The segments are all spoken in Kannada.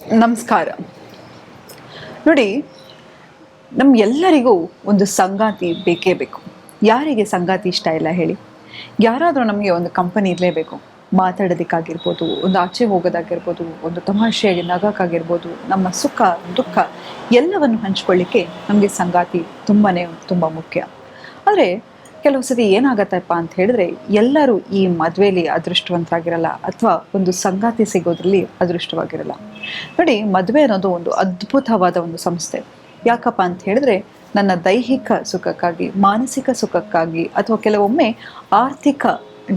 ನಮಸ್ಕಾರ. ನೋಡಿ ನಮ್ಮ ಎಲ್ಲರಿಗೂ ಒಂದು ಸಂಗಾತಿ ಬೇಕೇ ಬೇಕು. ಯಾರಿಗೆ ಸಂಗಾತಿ ಇಷ್ಟ ಇಲ್ಲ ಹೇಳಿ. ಯಾರಾದರೂ ನಮಗೆ ಒಂದು ಕಂಪನಿ ಇರಲೇಬೇಕು. ಮಾತಾಡೋದಕ್ಕಾಗಿರ್ಬೋದು, ಒಂದು ಆಚೆ ಹೋಗೋದಾಗಿರ್ಬೋದು, ಒಂದು ತಮಾಷೆಯಾಗಿ ನಗಕ್ಕಾಗಿರ್ಬೋದು ನಮ್ಮ ಸುಖ, ದುಃಖ ಎಲ್ಲವನ್ನು ಹಂಚ್ಕೊಳ್ಳಿಕ್ಕೆ ನಮಗೆ ಸಂಗಾತಿ ತುಂಬಾ ತುಂಬ ಮುಖ್ಯ. ಆದರೆ ಕೆಲವು ಸತಿ ಏನಾಗತ್ತಪ್ಪ ಅಂತ ಹೇಳಿದ್ರೆ ಎಲ್ಲರೂ ಈ ಮದುವೆಯಲ್ಲಿ ಅದೃಷ್ಟವಂತರಾಗಿರಲ್ಲ ಅಥವಾ ಒಂದು ಸಂಗಾತಿ ಸಿಗೋದ್ರಲ್ಲಿ ಅದೃಷ್ಟವಾಗಿರಲ್ಲ. ನೋಡಿ, ಮದುವೆ ಅನ್ನೋದು ಒಂದು ಅದ್ಭುತವಾದ ಒಂದು ಸಂಸ್ಥೆ. ಯಾಕಪ್ಪ ಅಂತ ಹೇಳಿದ್ರೆ ನನ್ನ ದೈಹಿಕ ಸುಖಕ್ಕಾಗಿ, ಮಾನಸಿಕ ಸುಖಕ್ಕಾಗಿ ಅಥವಾ ಕೆಲವೊಮ್ಮೆ ಆರ್ಥಿಕ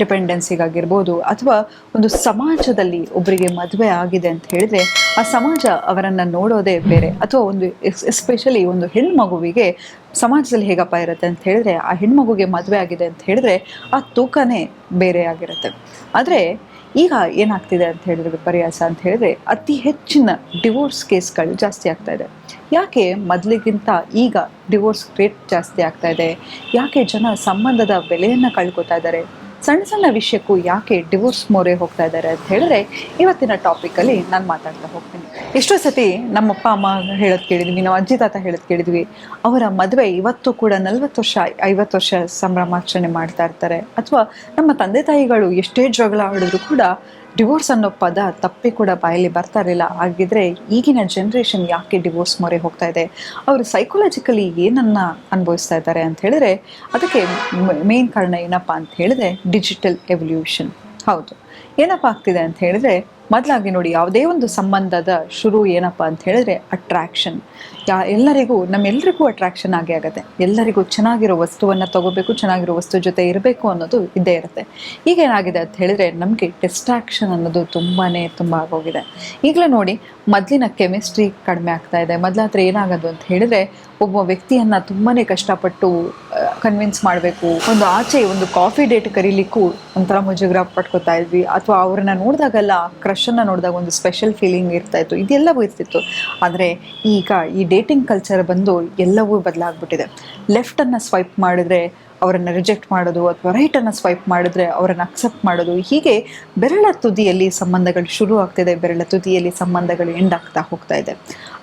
ಡಿಪೆಂಡೆನ್ಸಿಗಾಗಿರ್ಬೋದು ಅಥವಾ ಒಂದು ಸಮಾಜದಲ್ಲಿ ಒಬ್ಬರಿಗೆ ಮದುವೆ ಆಗಿದೆ ಅಂತ ಹೇಳಿದ್ರೆ ಆ ಸಮಾಜ ಅವರನ್ನು ನೋಡೋದೇ ಬೇರೆ. ಅಥವಾ ಒಂದು ಎಸ್ಪೆಷಲಿ ಒಂದು ಹೆಣ್ಮಗುವಿಗೆ ಸಮಾಜದಲ್ಲಿ ಹೇಗಪ್ಪ ಇರುತ್ತೆ ಅಂತ ಹೇಳಿದ್ರೆ, ಆ ಹೆಣ್ಮಗುಗೆ ಮದುವೆ ಆಗಿದೆ ಅಂತ ಹೇಳಿದ್ರೆ ಆ ತೂಕನೇ ಬೇರೆ ಆಗಿರುತ್ತೆ. ಆದರೆ ಈಗ ಏನಾಗ್ತಿದೆ ಅಂತ ಹೇಳಿದ್ರೆ ವಿಪರ್ಯಾಸ ಅಂತ ಹೇಳಿದ್ರೆ ಅತಿ ಹೆಚ್ಚಿನ ಡಿವೋರ್ಸ್ ಕೇಸ್ಗಳು ಜಾಸ್ತಿ ಆಗ್ತಾ ಇದೆ. ಯಾಕೆ ಮೊದಲಿಗಿಂತ ಈಗ ಡಿವೋರ್ಸ್ ರೇಟ್ ಜಾಸ್ತಿ ಆಗ್ತಾ ಇದೆ? ಯಾಕೆ ಜನ ಸಂಬಂಧದ ಬೆಲೆಯನ್ನು ಕಳ್ಕೊತಾ ಇದ್ದಾರೆ? ಸಣ್ಣ ಸಣ್ಣ ವಿಷಯಕ್ಕೂ ಯಾಕೆ ಡಿವೋರ್ಸ್ ಮೊರೆ ಹೋಗ್ತಾ ಇದ್ದಾರೆ ಅಂತ ಹೇಳಿದ್ರೆ ಇವತ್ತಿನ ಟಾಪಿಕಲ್ಲಿ ನಾನು ಮಾತಾಡ್ತಾ ಹೋಗ್ತೀನಿ. ಎಷ್ಟೋ ಸತಿ ನಮ್ಮ ಅಪ್ಪ ಅಮ್ಮ ಹೇಳೋದು ಕೇಳಿದ್ವಿ, ನಾವು ಅಜ್ಜಿ, ತಾತ ಹೇಳೋದು ಕೇಳಿದ್ವಿ. ಅವರ ಮದುವೆ ಇವತ್ತು ಕೂಡ ನಲ್ವತ್ತು ವರ್ಷ, ಐವತ್ತು ವರ್ಷ ಸಂಭ್ರಮಾಚರಣೆ ಮಾಡ್ತಾ ಇರ್ತಾರೆ. ಅಥವಾ ನಮ್ಮ ತಂದೆ ತಾಯಿಗಳು ಎಷ್ಟೇ ಜಗಳ ಆಡಿದ್ರು ಕೂಡ ಡಿವೋರ್ಸ್ ಅನ್ನೋ ಪದ ತಪ್ಪಿ ಕೂಡ ಬಾಯಲ್ಲಿ ಬರ್ತಾ ಇರಲಿಲ್ಲ. ಹಾಗಿದ್ರೆ ಈಗಿನ ಜನ್ರೇಷನ್ ಯಾಕೆ ಡಿವೋರ್ಸ್ ಮೊರೆ ಹೋಗ್ತಾ ಇದೆ? ಅವರು ಸೈಕಾಲಜಿಕಲಿ ಏನನ್ನ ಅನುಭವಿಸ್ತಾ ಇದ್ದಾರೆ ಅಂತ ಹೇಳಿದ್ರೆ, ಅದಕ್ಕೆ ಮೇನ್ ಕಾರಣ ಏನಪ್ಪ ಅಂತ ಹೇಳಿದ್ರೆ ಡಿಜಿಟಲ್ ಎವಲ್ಯೂಷನ್ ಹೌದು. ಏನಪ್ಪ ಆಗ್ತಿದೆ ಅಂತ ಹೇಳಿದ್ರೆ ಮೊದಲಾಗಿ ನೋಡಿ, ಯಾವುದೇ ಒಂದು ಸಂಬಂಧದ ಶುರು ಏನಪ್ಪ ಅಂತ ಹೇಳಿದ್ರೆ ಅಟ್ರಾಕ್ಷನ್ ಯಾ, ಎಲ್ಲರಿಗೂ ನಮ್ಮೆಲ್ಲರಿಗೂ ಅಟ್ರಾಕ್ಷನ್ ಆಗೇ ಆಗುತ್ತೆ. ಎಲ್ಲರಿಗೂ ಚೆನ್ನಾಗಿರೋ ವಸ್ತುವನ್ನು ತಗೋಬೇಕು, ಚೆನ್ನಾಗಿರೋ ವಸ್ತು ಜೊತೆ ಇರಬೇಕು ಅನ್ನೋದು ಇದ್ದೇ ಇರುತ್ತೆ. ಈಗ ಏನಾಗಿದೆ ಅಂತ ಹೇಳಿದ್ರೆ ನಮಗೆ ಡಿಸ್ಟ್ರಾಕ್ಷನ್ ಅನ್ನೋದು ತುಂಬಾ ತುಂಬ ಆಗೋಗಿದೆ. ಈಗಲೇ ನೋಡಿ, ಮೊದಲಿನ ಕೆಮಿಸ್ಟ್ರಿ ಕಡಿಮೆ ಆಗ್ತಾ ಇದೆ. ಮೊದಲಾದ್ರೆ ಏನಾಗೋದು ಅಂತ ಹೇಳಿದ್ರೆ ಒಬ್ಬ ವ್ಯಕ್ತಿಯನ್ನು ತುಂಬಾ ಕಷ್ಟಪಟ್ಟು ಕನ್ವಿನ್ಸ್ ಮಾಡಬೇಕು. ಒಂದು ಆಚೆ ಒಂದು ಕಾಫಿ ಡೇಟ್ ಕರೀಲಿಕ್ಕೂ ಒಂಥರ ಮುಜುಗರ ಪಟ್ಕೋತಾ ಇದ್ವಿ. ಅಥವಾ ಅವ್ರನ್ನ ನೋಡಿದಾಗೆಲ್ಲ ಕ್ರಷನ್ನು ನೋಡಿದಾಗ ಒಂದು ಸ್ಪೆಷಲ್ ಫೀಲಿಂಗ್ ಇರ್ತಾ ಇತ್ತು. ಇದೆಲ್ಲವೂ ಇರ್ತಿತ್ತು. ಆದರೆ ಈಗ ಈ ಡೇಟಿಂಗ್ ಕಲ್ಚರ್ ಬಂದು ಎಲ್ಲವೂ ಬದಲಾಗ್ಬಿಟ್ಟಿದೆ. ಲೆಫ್ಟನ್ನು ಸ್ವೈಪ್ ಮಾಡಿದ್ರೆ ಅವರನ್ನು ರಿಜೆಕ್ಟ್ ಮಾಡೋದು, ಅಥವಾ ರೈಟನ್ನು ಸ್ವೈಪ್ ಮಾಡಿದ್ರೆ ಅವರನ್ನು ಅಕ್ಸೆಪ್ಟ್ ಮಾಡೋದು, ಹೀಗೆ ಬೆರಳ ತುದಿಯಲ್ಲಿ ಸಂಬಂಧಗಳು ಶುರು ಆಗ್ತಿದೆ ಬೆರಳ ತುದಿಯಲ್ಲಿ ಸಂಬಂಧಗಳು ಎಂಡ್ ಆಗ್ತಾ ಹೋಗ್ತಾ ಇದೆ.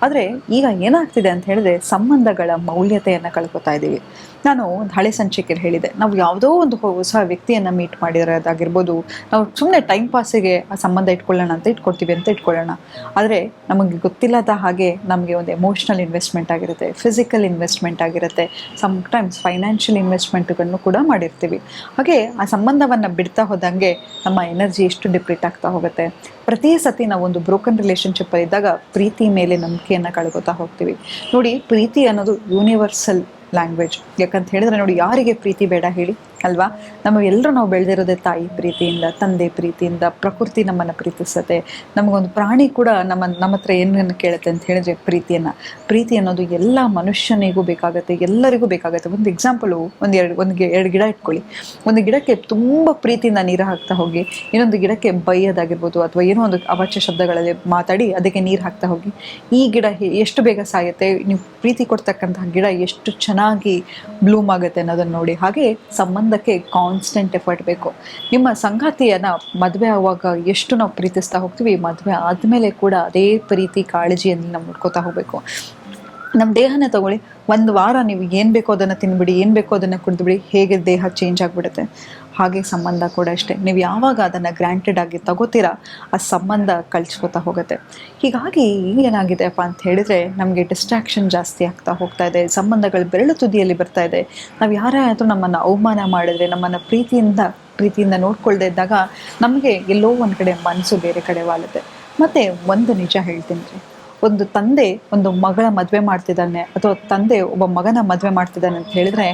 ಆದರೆ ಈಗ ಏನಾಗ್ತಿದೆ ಅಂತ ಹೇಳಿದ್ರೆ ಸಂಬಂಧಗಳ ಮೌಲ್ಯತೆಯನ್ನು ಕಳ್ಕೊತಾ ಇದ್ದೀವಿ ನಾನು ಹಳೆ ಸಂಚಿಕೆಯಲ್ಲಿ ಹೇಳಿದೆ, ನಾವು ಯಾವುದೋ ಒಂದು ಹೊಸ ವ್ಯಕ್ತಿಯನ್ನು ಮೀಟ್ ಮಾಡಿರೋದಾಗಿರ್ಬೋದು, ನಾವು ಸುಮ್ಮನೆ ಟೈಮ್ ಪಾಸಿಗೆ ಆ ಸಂಬಂಧ ಇಟ್ಕೊಳ್ಳೋಣ ಅಂತ ಇಟ್ಕೊಳ್ತೀವಿ ಅಂತ ಇಟ್ಕೊಳ್ಳೋಣ. ಆದರೆ ನಮಗೆ ಗೊತ್ತಿಲ್ಲದ ಹಾಗೆ ನಮಗೆ ಒಂದು ಎಮೋಷ್ನಲ್ ಇನ್ವೆಸ್ಟ್ಮೆಂಟ್ ಆಗಿರುತ್ತೆ ಫಿಸಿಕಲ್ ಇನ್ವೆಸ್ಟ್ಮೆಂಟ್ ಆಗಿರುತ್ತೆ ಸಮ್ಟೈಮ್ಸ್ ಫೈನಾನ್ಷಿಯಲ್ ಇನ್ವೆಸ್ಟ್ಮೆಂಟ್ಗಳನ್ನು ಕೂಡ ಮಾಡಿರ್ತೀವಿ. ಹಾಗೆ ಆ ಸಂಬಂಧವನ್ನು ಬಿಡ್ತಾ ಹೋದಂಗೆ ನಮ್ಮ ಎನರ್ಜಿ ಎಷ್ಟು ಡಿಪ್ಲೀಟ್ ಆಗ್ತಾ ಹೋಗುತ್ತೆ. ಪ್ರತಿ ಸತಿ ಒಂದು ಬ್ರೋಕನ್ ರಿಲೇಶನ್ಶಿಪ್ ಇದ್ದಾಗ ಪ್ರೀತಿ ಮೇಲೆ ನಂಬಿಕೆಯನ್ನು ಕಳ್ಕೊತಾ ಹೋಗ್ತೀವಿ. ನೋಡಿ, ಪ್ರೀತಿ ಅನ್ನೋದು ಯೂನಿವರ್ಸಲ್ ಲ್ಯಾಂಗ್ವೇಜ್ ಯಾಕಂತ ಹೇಳಿದ್ರೆ ನೋಡಿ, ಯಾರಿಗೆ ಪ್ರೀತಿ ಬೇಡ ಹೇಳಿ? ಅಲ್ವಾ? ನಮಗೆಲ್ಲರೂ ನಾವು ಬೆಳೆದಿರೋದೇ ತಾಯಿ ಪ್ರೀತಿಯಿಂದ, ತಂದೆ ಪ್ರೀತಿಯಿಂದ, ಪ್ರಕೃತಿ ನಮ್ಮನ್ನು ಪ್ರೀತಿಸುತ್ತೆ. ನಮಗೊಂದು ಪ್ರಾಣಿ ಕೂಡ ನಮ್ಮ ನಮ್ಮ ಹತ್ರ ಏನನ್ನು ಕೇಳುತ್ತೆ ಅಂತ ಹೇಳಿದ್ರೆ ಪ್ರೀತಿಯನ್ನು. ಪ್ರೀತಿ ಅನ್ನೋದು ಎಲ್ಲ ಮನುಷ್ಯನಿಗೂ ಬೇಕಾಗುತ್ತೆ, ಎಲ್ಲರಿಗೂ ಬೇಕಾಗುತ್ತೆ. ಒಂದು ಎಕ್ಸಾಂಪಲು ಒಂದು ಎರಡು ಒಂದು ಎರಡು ಗಿಡ ಇಟ್ಕೊಳ್ಳಿ. ಒಂದು ಗಿಡಕ್ಕೆ ತುಂಬ ಪ್ರೀತಿಯಿಂದ ನೀರು ಹಾಕ್ತಾ ಹೋಗಿ, ಇನ್ನೊಂದು ಗಿಡಕ್ಕೆ ಬೈಯೋದಾಗಿರ್ಬೋದು ಅಥವಾ ಏನೋ ಒಂದು ಅವಾಚ್ಯ ಶಬ್ದಗಳಲ್ಲಿ ಮಾತಾಡಿ ಅದಕ್ಕೆ ನೀರು ಹಾಕ್ತಾ ಹೋಗಿ. ಈ ಗಿಡ ಎಷ್ಟು ಬೇಗ ಸಾಯುತ್ತೆ, ನೀವು ಪ್ರೀತಿ ಕೊಡ್ತಕ್ಕಂತಹ ಗಿಡ ಎಷ್ಟು ಚೆನ್ನಾಗಿ ಬ್ಲೂಮ್ ಆಗುತ್ತೆ ಅನ್ನೋದನ್ನು ನೋಡಿ. ಹಾಗೆ ಸಂಬಂಧಕ್ಕೆ ಕಾನ್ಸ್ಟೆಂಟ್ ಎಫರ್ಟ್ ಬೇಕು. ನಿಮ್ಮ ಸಂಗಾತಿಯನ್ನು ಮದುವೆ ಆಗುವಾಗ ಎಷ್ಟು ನಾವು ಪ್ರೀತಿಸ್ತಾ ಹೋಗ್ತೀವಿ, ಮದುವೆ ಆದಮೇಲೆ ಕೂಡ ಅದೇ ಪ್ರೀತಿ, ಕಾಳಜಿಯನ್ನು ನಾವು ನೋಡ್ಕೋತಾ ಹೋಗಬೇಕು. ನಮ್ಮ ದೇಹನ ತಗೊಳ್ಳಿ, ಒಂದು ವಾರ ನೀವು ಏನು ಬೇಕೋ ಅದನ್ನು ತಿನ್ಬಿಡಿ, ಏನು ಬೇಕೋ ಅದನ್ನು ಕುಡಿದ್ಬಿಡಿ, ಹೇಗೆ ದೇಹ ಚೇಂಜ್ ಆಗಿಬಿಡುತ್ತೆ. ಹಾಗೆ ಸಂಬಂಧ ಕೂಡ ಅಷ್ಟೇ. ನೀವು ಯಾವಾಗ ಅದನ್ನು ಗ್ರ್ಯಾಂಟೆಡ್ ಆಗಿ ತಗೋತೀರಾ, ಆ ಸಂಬಂಧ ಕಳ್ಸ್ಕೊತಾ ಹೋಗುತ್ತೆ. ಹೀಗಾಗಿ ಏನಾಗಿದೆಪ್ಪ ಅಂತ ಹೇಳಿದರೆ, ನಮಗೆ ಡಿಸ್ಟ್ರಾಕ್ಷನ್ ಜಾಸ್ತಿ ಆಗ್ತಾ ಹೋಗ್ತಾ ಇದೆ, ಸಂಬಂಧಗಳು ಬೆರಳು ತುದಿಯಲ್ಲಿ ಬರ್ತಾ ಇದೆ. ನಾವು ಯಾರೇ ಆದರೂ ನಮ್ಮನ್ನು ಅವಮಾನ ಮಾಡಿದ್ರೆ, ನಮ್ಮನ್ನು ಪ್ರೀತಿಯಿಂದ ಪ್ರೀತಿಯಿಂದ ನೋಡ್ಕೊಳ್ದೇ ಇದ್ದಾಗ ನಮಗೆ ಎಲ್ಲೋ ಒಂದು ಕಡೆ ಮನಸ್ಸು ಬೇರೆ ಕಡೆ ವಾಲುತ್ತೆ. ಮತ್ತು ಒಂದು ನಿಜ ಹೇಳ್ತೀನಿ ರೀ. ಒಂದು ತಂದೆ ಒಂದು ಮಗಳ ಮದುವೆ ಮಾಡ್ತಿದ್ದಾನೆ ಅಥವಾ ತಂದೆ ಒಬ್ಬ ಮಗನ ಮದುವೆ ಮಾಡ್ತಿದ್ದಾನೆ ಅಂತ ಹೇಳಿದ್ರೆ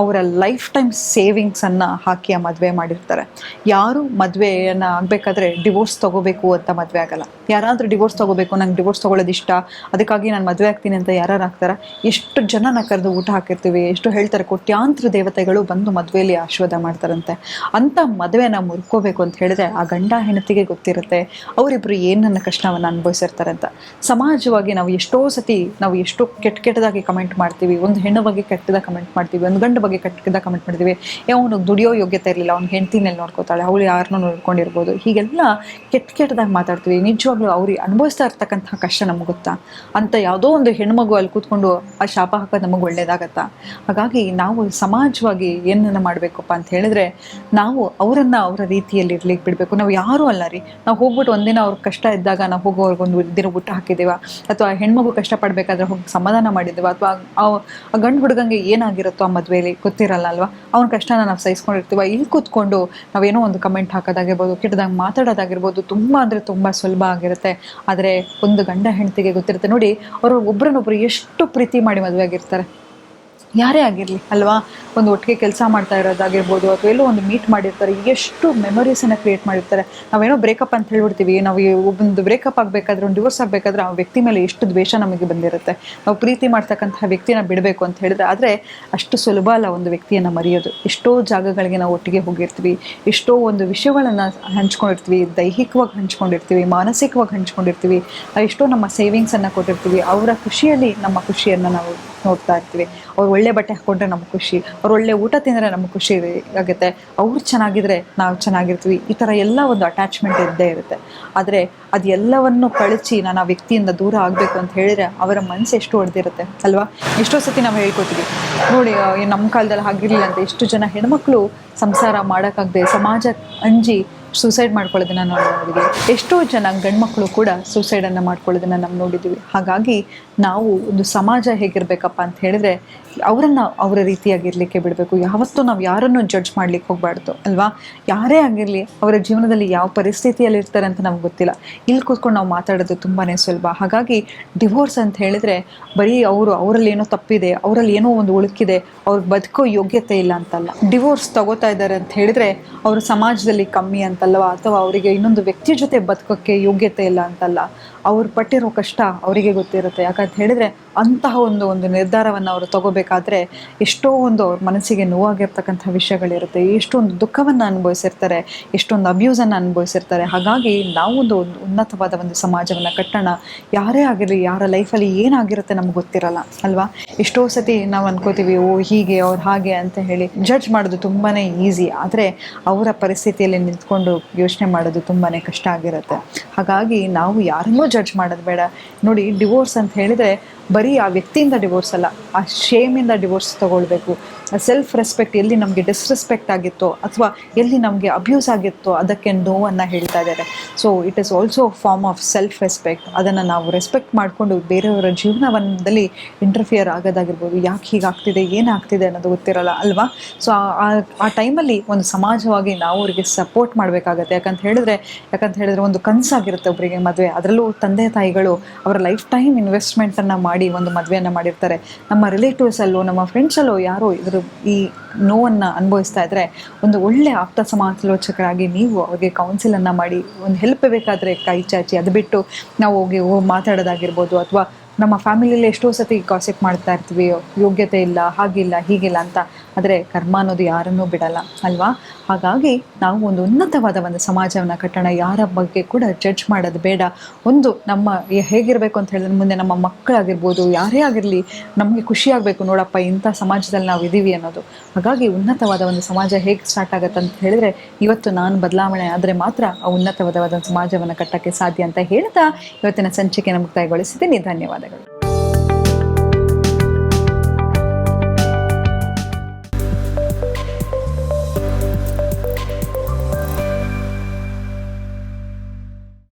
ಅವರ ಲೈಫ್ ಟೈಮ್ ಸೇವಿಂಗ್ಸ್ ಅನ್ನ ಹಾಕಿ ಆ ಮದುವೆ ಮಾಡಿರ್ತಾರೆ. ಯಾರು ಮದುವೆಯನ್ನ ಆಗಬೇಕಾದ್ರೆ ಡಿವೋರ್ಸ್ ತಗೋಬೇಕು ಅಂತ ಮದುವೆ ಆಗಲ್ಲ. ಯಾರಾದ್ರೂ ಡಿವೋರ್ಸ್ ತಗೋಬೇಕು, ನಂಗೆ ಡಿವೋರ್ಸ್ ತಗೊಳ್ಳೋದು ಇಷ್ಟ, ಅದಕ್ಕಾಗಿ ನಾನು ಮದುವೆ ಆಗ್ತೀನಿ ಅಂತ ಯಾರು ಆಗ್ತಾರೆ ಎಷ್ಟು ಜನನ ಕರೆದು ಊಟ ಹಾಕಿರ್ತೀವಿ, ಎಷ್ಟು ಹೇಳ್ತಾರೆ, ಕೋಟ್ಯಾಂತರ ದೇವತೆಗಳು ಬಂದು ಮದುವೆಯಲ್ಲಿ ಆಶೀರ್ವಾದ ಮಾಡ್ತಾರಂತೆ. ಅಂತ ಮದುವೆನ ಮುರ್ಕೋಬೇಕು ಅಂತ ಹೇಳಿದ್ರೆ ಆ ಗಂಡ ಹೆಂಡತಿಗೆ ಗೊತ್ತಿರುತ್ತೆ ಅವರಿಬ್ಬರು ಏನನ್ನ ಕಷ್ಟವನ್ನು ಅನುಭವಿಸಿರ್ತಾರೆ ಅಂತ ಸಮಾಜ ಸಮಾಜವಾಗಿ ನಾವು ಎಷ್ಟೋ ಸತಿ ನಾವು ಎಷ್ಟೋ ಕೆಟ್ಟ ಕೆಟ್ಟದಾಗಿ ಕಮೆಂಟ್ ಮಾಡ್ತೀವಿ. ಒಂದು ಹೆಣ್ಣು ಬಗ್ಗೆ ಕೆಟ್ಟದ ಕಮೆಂಟ್ ಮಾಡ್ತೀವಿ. ಒಂದು ಗಂಡು ಬಗ್ಗೆ ಕೆಟ್ಟದ ಕಮೆಂಟ್ ಮಾಡ್ತೀವಿ. ಅವನು ದುಡಿಯೋ ಯೋಗ್ಯತೆ ಇರಲಿಲ್ಲ. ಅವ್ನ ಹೆಂಡ್ತಿನಲ್ಲಿ ನೋಡ್ಕೋತಾಳೆ. ಅವಳು ಯಾರನ್ನೂ ನೋಡ್ಕೊಂಡಿರ್ಬೋದು. ಹೀಗೆಲ್ಲ ಕೆಟ್ಟ ಕೆಟ್ಟದಾಗಿ ಮಾತಾಡ್ತೀವಿ. ನಿಜವಾಗ್ಲೂ ಅವ್ರಿಗೆ ಅನುಭವಿಸ್ತಾ ಇರ್ತಕ್ಕಂಥ ಕಷ್ಟ ನಮ್ಗೆ ಗೊತ್ತಾ? ಅಂತ ಯಾವುದೋ ಒಂದು ಹೆಣ್ಮಗು ಅಲ್ಲಿ ಕೂತ್ಕೊಂಡು ಆ ಶಾಪ ಹಾಕೋದು ನಮಗೆ ಒಳ್ಳೇದಾಗತ್ತಾ? ಹಾಗಾಗಿ ನಾವು ಸಮಾಜವಾಗಿ ಏನನ್ನ ಮಾಡಬೇಕಪ್ಪ ಅಂತ ಹೇಳಿದ್ರೆ ನಾವು ಅವರನ್ನು ಅವರ ರೀತಿಯಲ್ಲಿ ಇರ್ಲಿಕ್ಕೆ ಬಿಡಬೇಕು. ನಾವು ಯಾರೂ ಅಲ್ಲ ರೀ. ನಾವು ಹೋಗ್ಬಿಟ್ಟು ಒಂದಿನ ಅವ್ರ ಕಷ್ಟ ಇದ್ದಾಗ ನಾವು ಹೋಗೋರ್ಗೊಂದು ದಿನ ಊಟ ಹಾಕಿದ್ದೀವ. ಅಥವಾ ಹೆಣ್ಮಗು ಕಷ್ಟಪಡಬೇಕಾದ್ರೆ ಹೋಗಿ ಸಮಾಧಾನ ಮಾಡಿದ್ವಾ? ಅಥವಾ ಆ ಗಂಡು ಹುಡುಗಂಗೆ ಏನಾಗಿರುತ್ತೋ ಆ ಮದುವೆಯಲ್ಲಿ ಗೊತ್ತಿರಲ್ಲ ಅಲ್ವಾ ಅವ್ನ ಕಷ್ಟನ ನಾವು ಸಹಿಸ್ಕೊಂಡಿರ್ತೀವ? ಇಲ್ಲಿ ಕೂತ್ಕೊಂಡು ನಾವೇನೋ ಒಂದು ಕಮೆಂಟ್ ಹಾಕೋದಾಗಿರ್ಬೋದು, ಕೆಟ್ಟದಾಗ ಮಾತಾಡೋದಾಗಿರ್ಬೋದು, ತುಂಬ ಅಂದರೆ ತುಂಬ ಸುಲಭ ಆಗಿರುತ್ತೆ. ಆದರೆ ಒಂದು ಗಂಡ ಹೆಂಡತಿಗೆ ಗೊತ್ತಿರುತ್ತೆ. ನೋಡಿ, ಅವರು ಒಬ್ರನ್ನೊಬ್ರು ಎಷ್ಟು ಪ್ರೀತಿ ಮಾಡಿ ಮದುವೆ ಆಗಿರ್ತಾರೆ ಯಾರೇ ಆಗಿರಲಿ, ಅಲ್ವಾ? ಒಂದು ಒಟ್ಟಿಗೆ ಕೆಲಸ ಮಾಡ್ತಾ ಇರೋದಾಗಿರ್ಬೋದು, ಅಥವಾ ಎಲ್ಲೋ ಒಂದು ಮೀಟ್ ಮಾಡಿರ್ತಾರೆ, ಎಷ್ಟು ಮೆಮೊರೀಸನ್ನು ಕ್ರಿಯೇಟ್ ಮಾಡಿರ್ತಾರೆ. ನಾವೇನೋ ಬ್ರೇಕಪ್ ಅಂತ ಹೇಳ್ಬಿಡ್ತೀವಿ, ನಾವು ಒಂದು ಬ್ರೇಕಪ್ ಆಗಬೇಕಾದ್ರೆ, ಒಂದು ಡಿವೋರ್ಸ್ ಆಗಬೇಕಾದ್ರೆ, ಆ ವ್ಯಕ್ತಿ ಮೇಲೆ ಎಷ್ಟು ದ್ವೇಷ ನಮಗೆ ಬಂದಿರುತ್ತೆ. ನಾವು ಪ್ರೀತಿ ಮಾಡ್ತಕ್ಕಂತಹ ವ್ಯಕ್ತಿನ ಬಿಡಬೇಕು ಅಂತ ಹೇಳಿದ್ರೆ, ಆದರೆ ಅಷ್ಟು ಸುಲಭ ಅಲ್ಲ ಒಂದು ವ್ಯಕ್ತಿಯನ್ನು ಮರೆಯೋದು. ಎಷ್ಟೋ ಜಾಗಗಳಿಗೆ ನಾವು ಒಟ್ಟಿಗೆ ಹೋಗಿರ್ತೀವಿ, ಎಷ್ಟೋ ಒಂದು ವಿಷಯಗಳನ್ನು ಹಂಚ್ಕೊಂಡಿರ್ತೀವಿ, ದೈಹಿಕವಾಗಿ ಹಂಚ್ಕೊಂಡಿರ್ತೀವಿ, ಮಾನಸಿಕವಾಗಿ ಹಂಚ್ಕೊಂಡಿರ್ತೀವಿ, ಎಷ್ಟೋ ನಮ್ಮ ಸೇವಿಂಗ್ಸನ್ನು ಕೊಟ್ಟಿರ್ತೀವಿ, ಅವರ ಖುಷಿಯಲ್ಲಿ ನಮ್ಮ ಖುಷಿಯನ್ನು ನಾವು ನೋಡ್ತಾ ಇರ್ತೀವಿ. ಅವ್ರು ಬಟ್ಟೆ ಹಾಕೊಂಡ್ರೆ ನಮ್ಗೆ ಖುಷಿ. ಅವ್ರು ಒಳ್ಳೆ ಊಟ ತಿಂದರೆ ನಮ್ಗೆ ಖುಷಿ ಆಗುತ್ತೆ. ಅವ್ರು ಚೆನ್ನಾಗಿದ್ರೆ ನಾವು ಚೆನ್ನಾಗಿರ್ತೀವಿ. ಈ ಥರ ಎಲ್ಲ ಒಂದು ಅಟ್ಯಾಚ್ಮೆಂಟ್ ಇದ್ದೇ ಇರುತ್ತೆ. ಆದರೆ ಅದು ಎಲ್ಲವನ್ನು ಕಳಚಿ ನಾನು ಆ ವ್ಯಕ್ತಿಯಿಂದ ದೂರ ಆಗಬೇಕು ಅಂತ ಹೇಳಿದ್ರೆ ಅವರ ಮನಸ್ಸು ಎಷ್ಟು ಹೊಡೆದಿರುತ್ತೆ ಅಲ್ವಾ? ಎಷ್ಟೋ ಸತಿ ನಾವು ಹೇಳ್ಕೊತೀವಿ, ನೋಡಿ ನಮ್ಮ ಕಾಲದಲ್ಲಿ ಹಾಗಿರಲಿಲ್ಲ ಅಂತ ಎಷ್ಟು ಜನ ಹೆಣ್ಮಕ್ಳು ಸಂಸಾರ ಮಾಡೋಕ್ಕಾಗದೆ ಸಮಾಜ ಅಂಜಿ ಸೂಸೈಡ್ ಮಾಡ್ಕೊಳ್ಳೋದನ್ನ ನಾವು ನೋಡಿದ್ವಿ. ಎಷ್ಟೋ ಜನ ಗಂಡ್ಮಕ್ಳು ಕೂಡ ಸೂಸೈಡನ್ನು ಮಾಡ್ಕೊಳ್ಳೋದನ್ನ ನಾವು ನೋಡಿದ್ದೀವಿ ಹಾಗಾಗಿ ನಾವು ಒಂದು ಸಮಾಜ ಹೇಗಿರಬೇಕಪ್ಪ ಅಂತ ಹೇಳಿದ್ರೆ ಅವರನ್ನು ಅವರ ರೀತಿಯಾಗಿರಲಿಕ್ಕೆ ಬಿಡಬೇಕು. ಯಾವತ್ತೂ ನಾವು ಯಾರನ್ನು ಜಡ್ಜ್ ಮಾಡ್ಲಿಕ್ಕೆ ಹೋಗಬಾರ್ದು, ಅಲ್ವಾ? ಯಾರೇ ಆಗಿರಲಿ ಅವರ ಜೀವನದಲ್ಲಿ ಯಾವ ಪರಿಸ್ಥಿತಿಯಲ್ಲಿ ಇರ್ತಾರೆ ಅಂತ ನಮ್ಗೆ ಗೊತ್ತಿಲ್ಲ. ಇಲ್ಲಿ ಕೂತ್ಕೊಂಡು ನಾವು ಮಾತಾಡೋದು ತುಂಬಾ ಸುಲಭ. ಹಾಗಾಗಿ ಡಿವೋರ್ಸ್ ಅಂತ ಹೇಳಿದ್ರೆ ಬರೀ ಅವರು ಅವರಲ್ಲಿ ಏನೋ ತಪ್ಪಿದೆ, ಅವರಲ್ಲಿ ಏನೋ ಒಂದು ಉಳುಕಿದೆ ಅವ್ರಿಗೆ ಬದುಕೋ ಯೋಗ್ಯತೆ ಇಲ್ಲ ಅಂತಲ್ಲ. ಡಿವೋರ್ಸ್ ತಗೋತಾ ಇದ್ದಾರೆ ಅಂತ ಹೇಳಿದ್ರೆ ಅವರು ಸಮಾಜದಲ್ಲಿ ಕಮ್ಮಿ ಅಂತಲ್ವಾ? ಅಥವಾ ಅವರಿಗೆ ಇನ್ನೊಂದು ವ್ಯಕ್ತಿ ಜೊತೆ ಬದುಕೋಕ್ಕೆ ಯೋಗ್ಯತೆ ಇಲ್ಲ ಅಂತಲ್ಲ? ಅವ್ರು ಪಟ್ಟಿರೋ ಕಷ್ಟ ಅವರಿಗೆ ಗೊತ್ತಿರುತ್ತೆ. ಯಾಕಂತ ಹೇಳಿದ್ರೆ ಅಂತಹ ಒಂದು ಒಂದು ನಿರ್ಧಾರವನ್ನು ಅವರು ತಗೋಬೇಕಾದ್ರೆ ಎಷ್ಟೋ ಒಂದು ಅವ್ರ ಮನಸ್ಸಿಗೆ ನೋವಾಗಿರ್ತಕ್ಕಂಥ ವಿಷಯಗಳಿರುತ್ತೆ. ಎಷ್ಟೊಂದು ದುಃಖವನ್ನು ಅನುಭವಿಸಿರ್ತಾರೆ, ಎಷ್ಟೊಂದು ಅಬ್ಯೂಸನ್ನು ಅನುಭವಿಸಿರ್ತಾರೆ. ಹಾಗಾಗಿ ನಾವು ಒಂದು ಉನ್ನತವಾದ ಒಂದು ಸಮಾಜವನ್ನು ಕಟ್ಟೋಣ. ಯಾರೇ ಆಗಿರಲಿ, ಯಾರ ಲೈಫಲ್ಲಿ ಏನಾಗಿರುತ್ತೆ ನಮ್ಗೆ ಗೊತ್ತಿರಲ್ಲ, ಅಲ್ವಾ? ಎಷ್ಟೋ ಸತಿ ನಾವು ಅನ್ಕೋತೀವಿ, ಓ, ಹೀಗೆ ಅವ್ರು ಹಾಗೆ ಅಂತ ಹೇಳಿ ಜಡ್ಜ್ ಮಾಡೋದು ತುಂಬಾ ಈಸಿ ಆದರೆ ಅವರ ಪರಿಸ್ಥಿತಿಯಲ್ಲಿ ನಿಂತ್ಕೊಂಡು ಯೋಚನೆ ಮಾಡೋದು ತುಂಬಾ ಕಷ್ಟ ಆಗಿರುತ್ತೆ. ಹಾಗಾಗಿ ನಾವು ಯಾರನ್ನೂ ಜಡ್ಜ್ ಮಾಡೋದು ಬೇಡ. ನೋಡಿ ಡಿವೋರ್ಸ್ ಅಂತ ಹೇಳಿದರೆ ಬರೀ ಆ ವ್ಯಕ್ತಿಯಿಂದ ಡಿವೋರ್ಸ್ ಅಲ್ಲ, ಆ ಶೇಮಿಂದ ಡಿವೋರ್ಸ್ ತಗೊಳ್ಬೇಕು. ಸೆಲ್ಫ್ ರೆಸ್ಪೆಕ್ಟ್ ಎಲ್ಲಿ ನಮಗೆ ಡಿಸ್ರೆಸ್ಪೆಕ್ಟ್ ಆಗಿತ್ತೋ ಅಥವಾ ಎಲ್ಲಿ ನಮಗೆ ಅಬ್ಯೂಸ್ ಆಗಿತ್ತೋ ಅದಕ್ಕೆ ನೋವನ್ನು ಹೇಳ್ತಾ ಇದ್ದಾರೆ. So it is also form of self respect ಅದನ್ನು ನಾವು ರೆಸ್ಪೆಕ್ಟ್ ಮಾಡಿಕೊಂಡು ಬೇರೆಯವರ ಜೀವನವನ್ನಲ್ಲಿ ಇಂಟರ್ಫಿಯರ್ ಆಗೋದಾಗಿರ್ಬೋದು. ಯಾಕೆ ಹೀಗಾಗ್ತಿದೆ ಏನಾಗ್ತಿದೆ ಅನ್ನೋದು ಗೊತ್ತಿರಲ್ಲ ಅಲ್ವಾ? ಸೊ ಆ ಟೈಮಲ್ಲಿ ಒಂದು ಸಮಾಜವಾಗಿ ನಾವು ಅವರಿಗೆ ಸಪೋರ್ಟ್ ಮಾಡಬೇಕಾಗತ್ತೆ. ಯಾಕಂತ ಹೇಳಿದ್ರೆ ಯಾಕಂತ ಹೇಳಿದ್ರೆ ಒಂದು ಕನಸಾಗಿರುತ್ತೆ ಒಬ್ಬರಿಗೆ ಮದುವೆ. ಅದರಲ್ಲೂ ತಂದೆ ತಾಯಿಗಳು ಅವರ ಲೈಫ್ ಟೈಮ್ ಇನ್ವೆಸ್ಟ್ಮೆಂಟನ್ನು ಮಾಡಿ ಒಂದು ಮದುವೆಯನ್ನು ಮಾಡಿರ್ತಾರೆ. ನಮ್ಮ ರಿಲೇಟಿವ್ಸಲ್ಲೋ ನಮ್ಮ ಫ್ರೆಂಡ್ಸಲ್ಲೋ ಯಾರೋ ಇದ್ರ ಈ ನೋವನ್ನು ಅನುಭವಿಸ್ತಾ ಇದ್ರೆ ಒಂದು ಒಳ್ಳೆ ಆಪ್ತ ಸಮಾಲೋಚಕರಾಗಿ ನೀವು ಅವ್ರಿಗೆ ಕೌನ್ಸಿಲನ್ನು ಮಾಡಿ, ಒಂದು ಹೆಲ್ಪ್ ಬೇಕಾದರೆ ಕೈ ಚಾಚಿ ಅದು ಬಿಟ್ಟು ನಾವು ಹೋಗಿ ಮಾತಾಡೋದಾಗಿರ್ಬೋದು ಅಥವಾ ನಮ್ಮ ಫ್ಯಾಮಿಲಿಯಲ್ಲಿ ಎಷ್ಟೋ ಸತಿ ಕಾಸಿಪ್ ಮಾಡ್ತಾ ಇರ್ತೀವಿ, ಯೋಗ್ಯತೆ ಇಲ್ಲ, ಹಾಗಿಲ್ಲ, ಹೀಗಿಲ್ಲ ಅಂತ. ಆದರೆ ಕರ್ಮ ಅನ್ನೋದು ಯಾರನ್ನೂ ಬಿಡಲ್ಲ, ಅಲ್ವಾ? ಹಾಗಾಗಿ ನಾವು ಒಂದು ಉನ್ನತವಾದ ಒಂದು ಸಮಾಜವನ್ನು ಕಟ್ಟೋಣ, ಯಾರ ಬಗ್ಗೆ ಕೂಡ ಜಡ್ಜ್ ಮಾಡೋದು ಬೇಡ. ಒಂದು ನಮ್ಮ ಹೇಗಿರಬೇಕು ಅಂತ ಹೇಳಿದ್ರೆ ಮುಂದೆ ನಮ್ಮ ಮಕ್ಕಳಾಗಿರ್ಬೋದು, ಯಾರೇ ಆಗಿರಲಿ ನಮಗೆ ಖುಷಿಯಾಗಬೇಕು ನೋಡಪ್ಪ, ಇಂಥ ಸಮಾಜದಲ್ಲಿ ನಾವು ಇದ್ದೀವಿ ಅನ್ನೋದು. ಹಾಗಾಗಿ ಉನ್ನತವಾದ ಒಂದು ಸಮಾಜ ಹೇಗೆ ಸ್ಟಾರ್ಟ್ ಆಗುತ್ತೆ ಅಂತ ಹೇಳಿದ್ರೆ, ಇವತ್ತು ನಾನು ಬದಲಾವಣೆ ಆದರೆ ಮಾತ್ರ ಆ ಉನ್ನತವಾದ ಒಂದು ಸಮಾಜವನ್ನು ಕಟ್ಟೋಕ್ಕೆ ಸಾಧ್ಯ ಅಂತ ಹೇಳ್ತಾ ಇವತ್ತಿನ ಸಂಚಿಕೆಯನ್ನು ಮುಕ್ತಾಯಗೊಳಿಸಿದ್ದೀನಿ. ಧನ್ಯವಾದಗಳು.